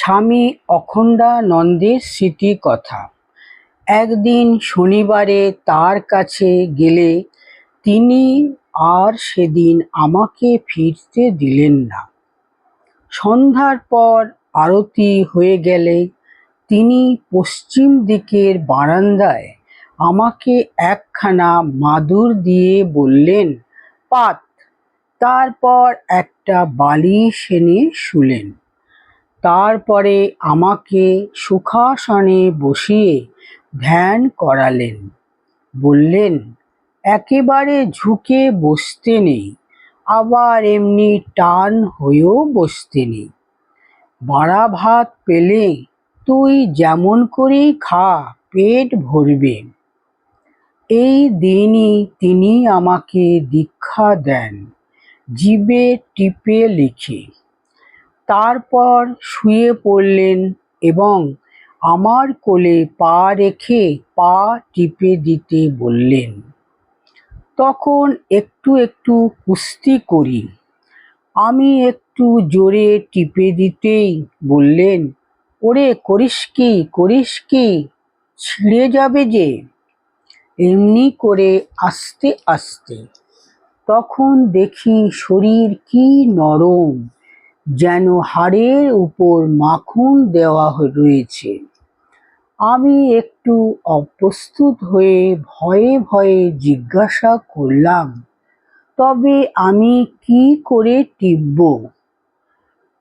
স্বামী অখণ্ডানন্দের স্মৃতি কথা। একদিন শনিবারে তার কাছে গেলে তিনি আর সেদিন আমাকে ফিরতে দিলেন না। সন্ধ্যার পর আরতি হয়ে গেলে তিনি পশ্চিম দিকের বারান্দায় আমাকে একখানা মাদুর দিয়ে বললেন, পাত। তারপর একটা বালিশ এনে শুলেন। তারপরে আমাকে সুখাসনে বসিয়ে ধ্যান করালেন। বললেন, একেবারে ঝুঁকে বসতে নেই, আবার এমনি টান হয়েও বসতে নেই। বাড়া ভাত পেলে তুই যেমন করেই খা, পেট ভরবে। এই দিনই তিনি আমাকে দীক্ষা দেন, জিবে টিপে লিখে। তারপর শুয়ে পড়লেন এবং আমার কোলে পা রেখে পা টিপে দিতে বললেন, তখন একটু একটু কুস্তি করি। আমি একটু জোরে টিপে দিতেই বললেন, ওরে করিস কি করিস কি? ছিঁড়ে যাবে যে? এমনি করে আস্তে আস্তে। তখন দেখি শরীর কি নরম। যেন হাড়ের উপর মাখন দেওয়া রয়েছে। আমি একটু অপ্রস্তুত হয়ে ভয়ে ভয়ে জিজ্ঞাসা করলাম, তবে আমি কি করে টিপব?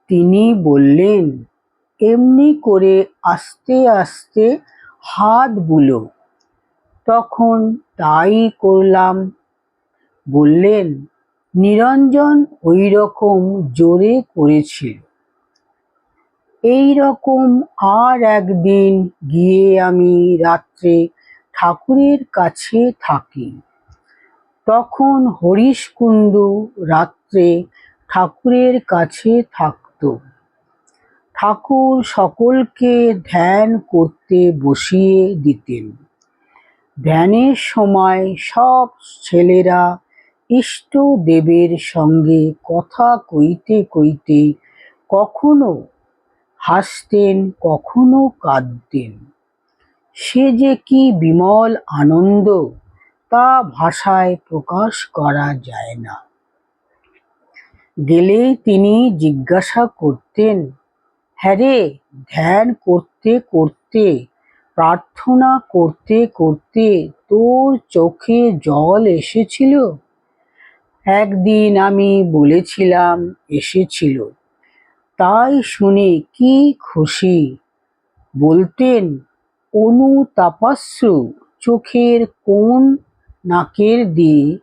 তিনি বললেন, এমনি করে আস্তে আস্তে হাত বুলো। তখন তাই করলাম। বললেন নিরঞ্জন ওই রকম জোরে করেছিল। এই রকম আর একদিন গিয়ে আমি রাত্রে ঠাকুরের কাছে থাকি। তখন হরিশ কুণ্ডু রাত্রে ঠাকুরের কাছে থাকতো। ঠাকুর সকলকে ধ্যান করতে বসিয়ে দিতেন। ধ্যানের সময় সব ছেলেরা ইষ্ট দেবের সঙ্গে কথা কইতে কইতে কখনো হাসতেন, কখনো কাঁদতেন। সে যে কি বিমল আনন্দ, তা ভাষায় প্রকাশ করা যায় না। গেলেই তিনি জিজ্ঞাসা করতেন হ্যাঁ রে, ধ্যান করতে করতে, প্রার্থনা করতে করতে তোর চোখে জল এসেছিল? একদিন আমি বলেছিলাম, এসেছিল। তাই শুনে কি খুশি? বলতেন অনুতাপাশ্রু চোখের কোন নাকের দিয়ে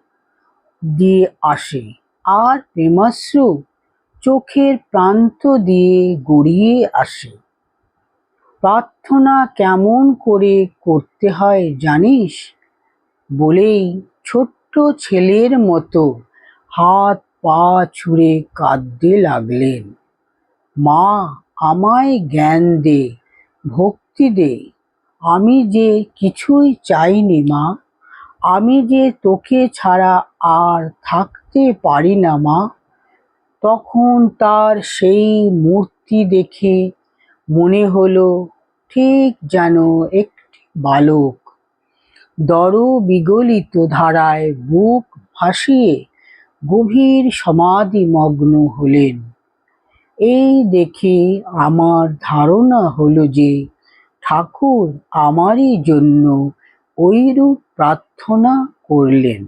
দিয়ে আসে। আর প্রেমাশ্রু চোখের প্রান্ত দিয়ে গড়িয়ে আসে। প্রার্থনা কেমন করে করতে হয় জানিস? বলেই ছোট্ট ছেলের মতো হাত পা ছুঁড়ে কাঁদতে লাগলেন। মা, আমায় জ্ঞান দে, ভক্তি দে। আমি যে কিছুই চাইনি মা, আমি যে তোকে ছাড়া আর থাকতে পারি না মা, তখন তার সেই মূর্তি দেখে মনে হলো, ঠিক যেন একটি বালক। দর বিগলিত ধারায় বুক ভাসিয়ে গভীর সমাধি মগ্ন হলেন। এই দেখে আমার ধারণা হলো যে ঠাকুর আমারই জন্য ওইরূপ প্রার্থনা করলেন।